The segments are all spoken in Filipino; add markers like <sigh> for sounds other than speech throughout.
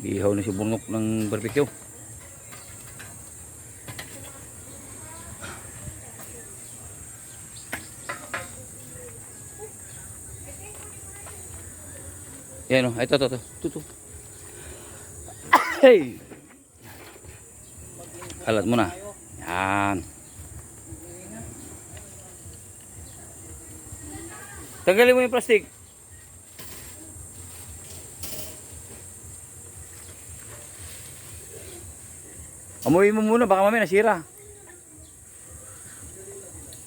Bihaw na si Burnok ng barbecue. Yan o, ito, ito, ito. Ito, ito. Hey! Alat mo na. Yan. Tanggalin mo yung plastic. Amuyin mo muna, baka mamaya nasira.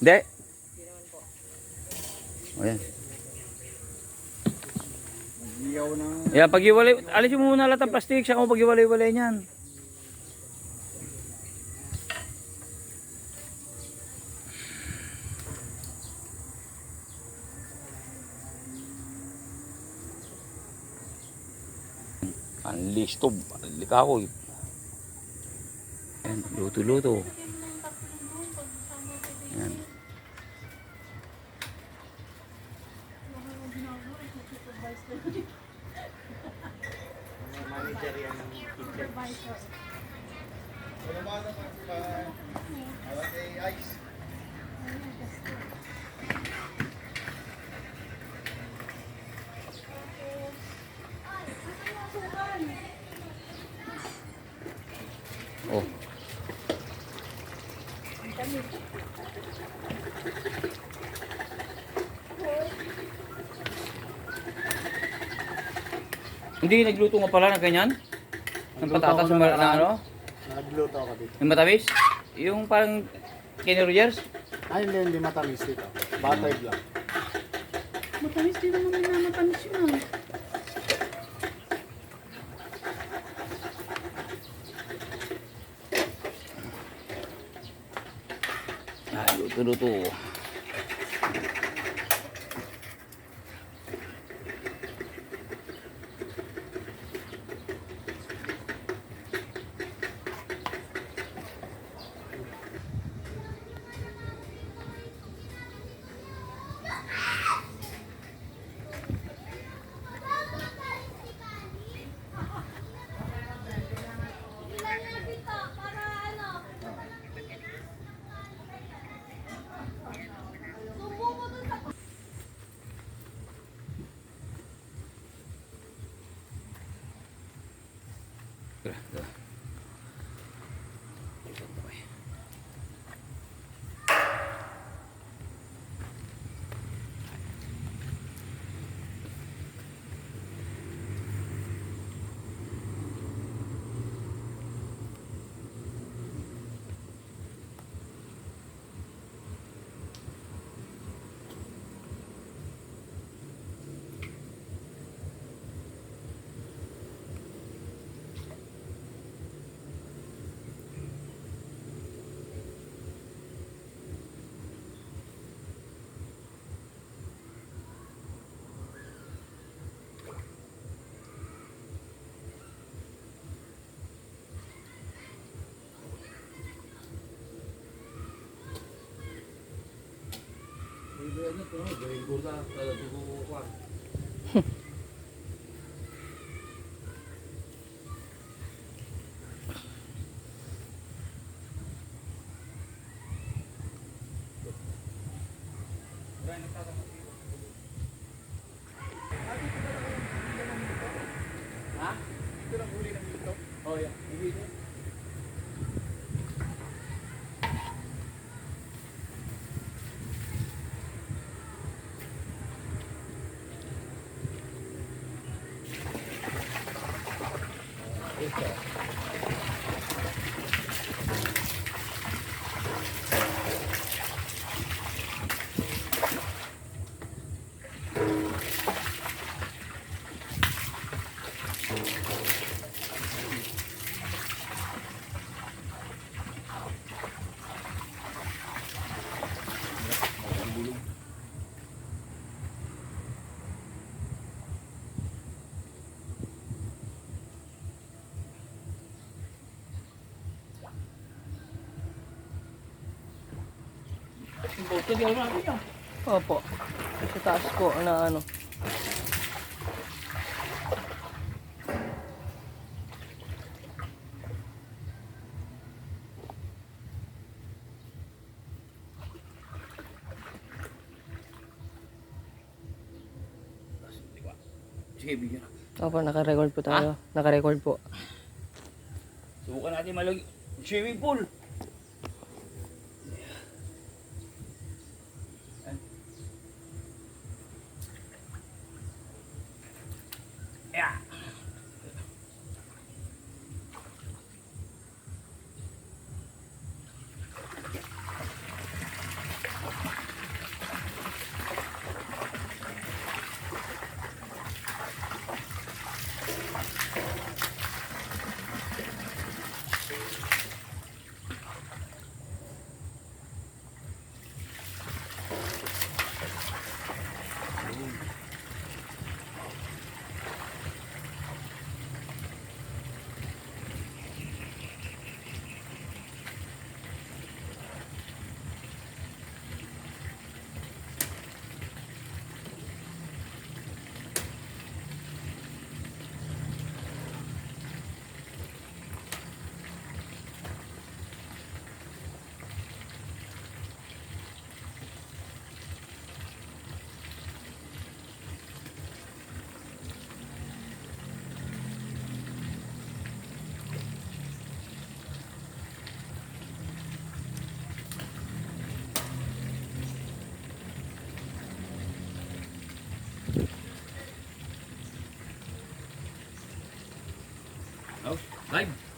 Hindi. O yan. Iyaw ng... Yan, pag-iwalay, alisin mo muna lahat ng plastic, saka mo pag-iwalay-walay niyan. Ang listob, ang likahoy. Yan, luto-luto. Yan. Manager yan. Hindi nagluto nga pala ng ganyan? Ng Nagluto patatas ako ng ng na, nakaraan. ano? Nagluto ako dito. Yung matamis? Yung parang Kenny Rogers? Ay, hindi, hindi matamis dito. Batay lang. Matamis din naman na matamis yun ah. Ah, luto-luto. Tara, Oh, Boto di ako nakita. Opo. Sa taas ko na ano. Sige, bigyan na. Opo, nakarecord po tayo. Nakarecord po. Subukan natin malag swimming pool. Oh,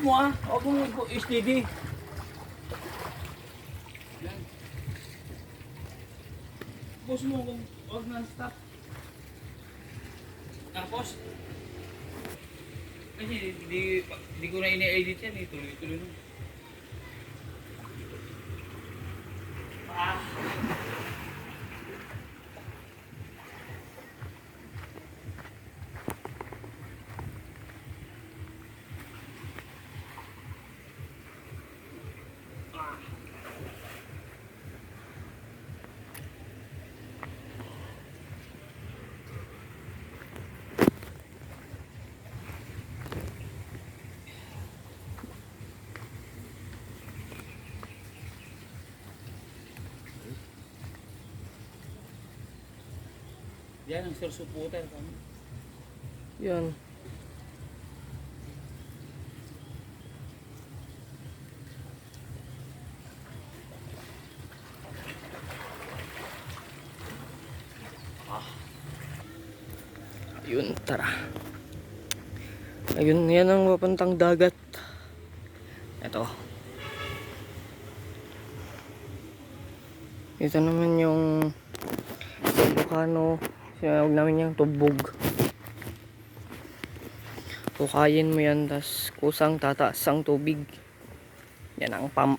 Ikot mo ah. Huwag mong steady. Yan. Pause mo kung huwag na stop. Tapos, kasi di, di ko na ini-edit yan eh. Tuloy-tuloy na. Ah. Yan ang sir supporter kami. Yan. Yun, tara. Ayun, yan ang papuntang dagat. Ito. Ito naman yung volcano. Sinawag namin yung tubog. Hukayin mo yan, tas kusang tataas ang tubig. Yan ang pump.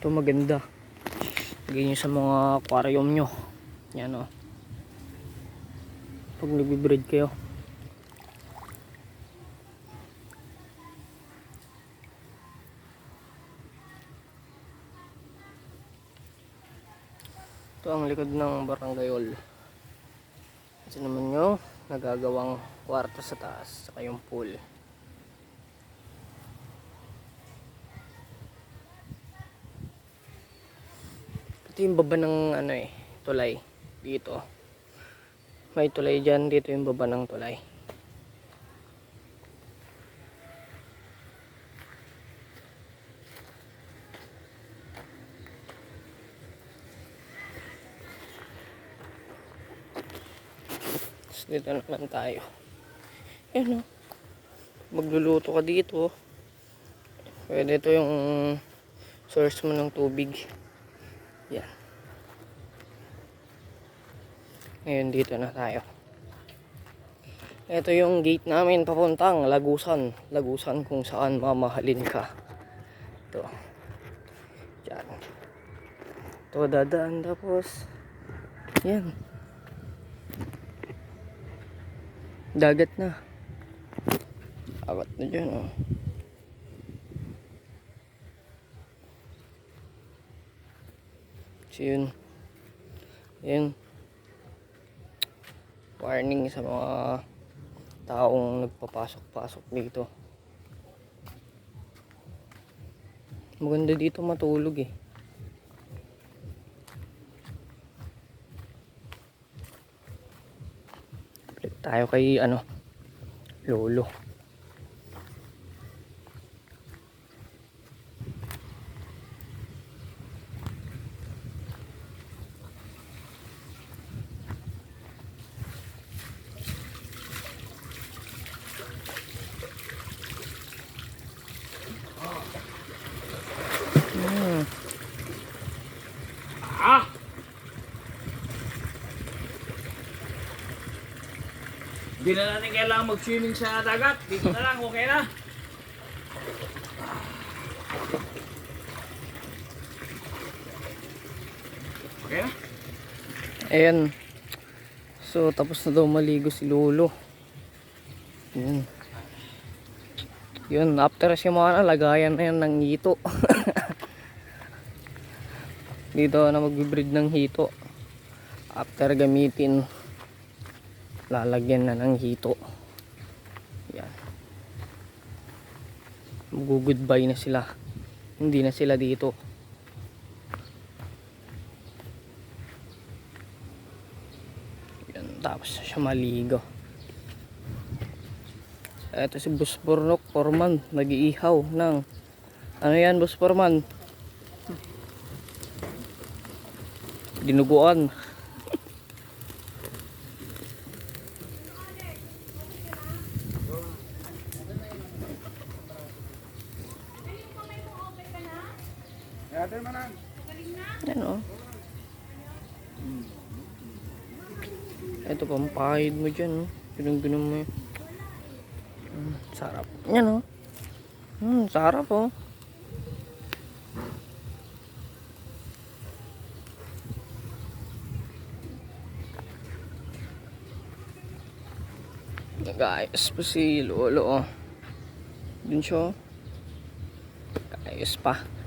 Ito maganda. Lagay nyo sa mga aquarium nyo. Yan o. Pag nagbe-breed kayo. Likod ng barangayol. Ito naman yung nagagawang kwarto sa taas, saka yung pool. Ito yung baba ng ano eh, tulay. Dito. May tulay dyan, dito yung baba ng tulay. Dito naman tayo. Yan o. magluluto ka dito, pwede ito yung source mo ng tubig. Yan. Ngayon dito na tayo. Ito yung gate namin papuntang Lagusan. Lagusan kung saan mamahalin ka. Ito. Diyan. Ito dadaan tapos. Yan. Dagat na. Apat na dyan oh. So yun. Yun. Warning sa mga taong nagpapasok-pasok dito. Maganda dito matulog eh. Tayo kay ano, lolo. Hmm. Ah! Hindi na natin kailangan mag-swimming sa dagat. Dito na lang, okay na. Okay na? Ayan. So, tapos na daw maligo si Lolo. Yun. Yun, after siya mga lagayan na yan ng hito. <laughs> Dito na magbibreed ng hito. After gamitin, lalagyan na ng hito. Yan. Mag-goodbye na sila. Hindi na sila dito. Yan, tapos siya maligo. Ito si Boss Bornok Forman, nag-iihaw ng ano yan Boss Forman? Dinuguan. Yan o. Ito pampahid mo dyan, no? Ginong-ginom mo yun. Mm, sarap. Yan, no? Hmm, sarap, oh. Nag-ayos pa si Lolo, oh. Dun siya, oh. Pa.